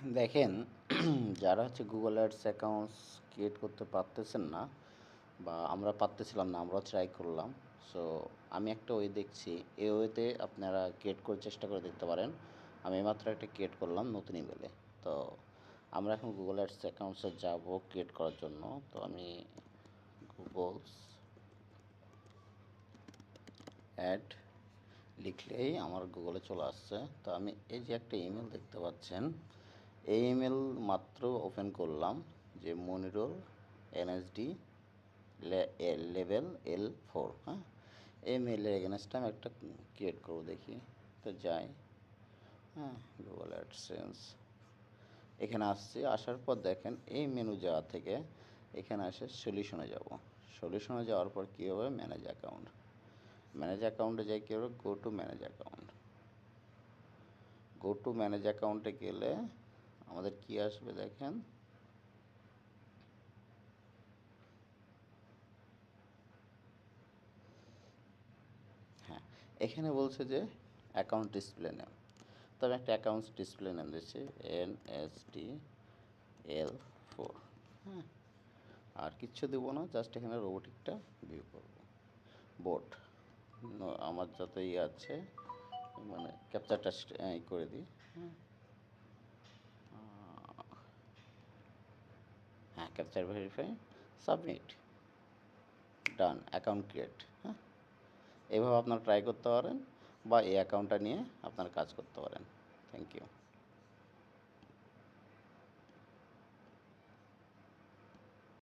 দেখেন, যারা হচ্ছে গুগল অ্যাডস অ্যাকাউন্টস ক্রিয়েট করতে পারতেছেন না বা আমরা পারতেছিলাম না, আমরাও ট্রাই করলাম। সো আমি একটা ওয়ে দেখছি, এ ওয়েতে আপনারা ক্রিয়েট করে চেষ্টা করে দেখতে পারেন। আমি মাত্র একটা ক্রিয়েট করলাম নতুন ইমেলে তো, আমরা এখন গুগল অ্যাডস অ্যাকাউন্টসে যাব ক্রিয়েট করার জন্য। তো, আমি গুগলস অ্যাড লিখলেই আমার গুগলে চলে আসছে। তো, আমি এই যে একটা ইমেল দেখতে পাচ্ছেন এই ইমেল মাত্র ওপেন করলাম যে Monirul NSD level L four হ্যাঁ? এই মেলের এগেনস্টে আমি একটা ক্রিয়েট করব দেখি, তো যাই হ্যাঁ? গুগল অ্যাডসেন্স এখানে আসছি, আসার পর দেখেন এই মেনু যাওয়া থেকে এখানে আসে সলিউশনে যাব। সলিউশনে যাওয়ার পর কী হবে? ম্যানেজ অ্যাকাউন্ট ম্যানেজ অ্যাকাউন্টে যাই কী হবে? Go to manage account go to manage অ্যাকাউন্টে গেলে আমাদের কি আসবে দেখেন? হ্যাঁ এখানে বলছে যে অ্যাকাউন্ট ডিসপ্লে নেম তো আমি একটা অ্যাকাউন্ট ডিসপ্লে নেম দিচ্ছি N S D L four হ্যাঁ আর কিচ্ছু দেবো না জাস্ট এখানে রোবোটিকটা ভিউ করব। বোট আমার যত ইয়ে আছে মানে ক্যাপচারটা করে দিই। হ্যাঁ হ্যাঁ। Captcha verify submit done account create হ্যাঁ এভাবে আপনারা ট্রাই করতে পারেন বা এই অ্যাকাউন্টটা নিয়ে আপনারা কাজ করতে পারেন। Thank you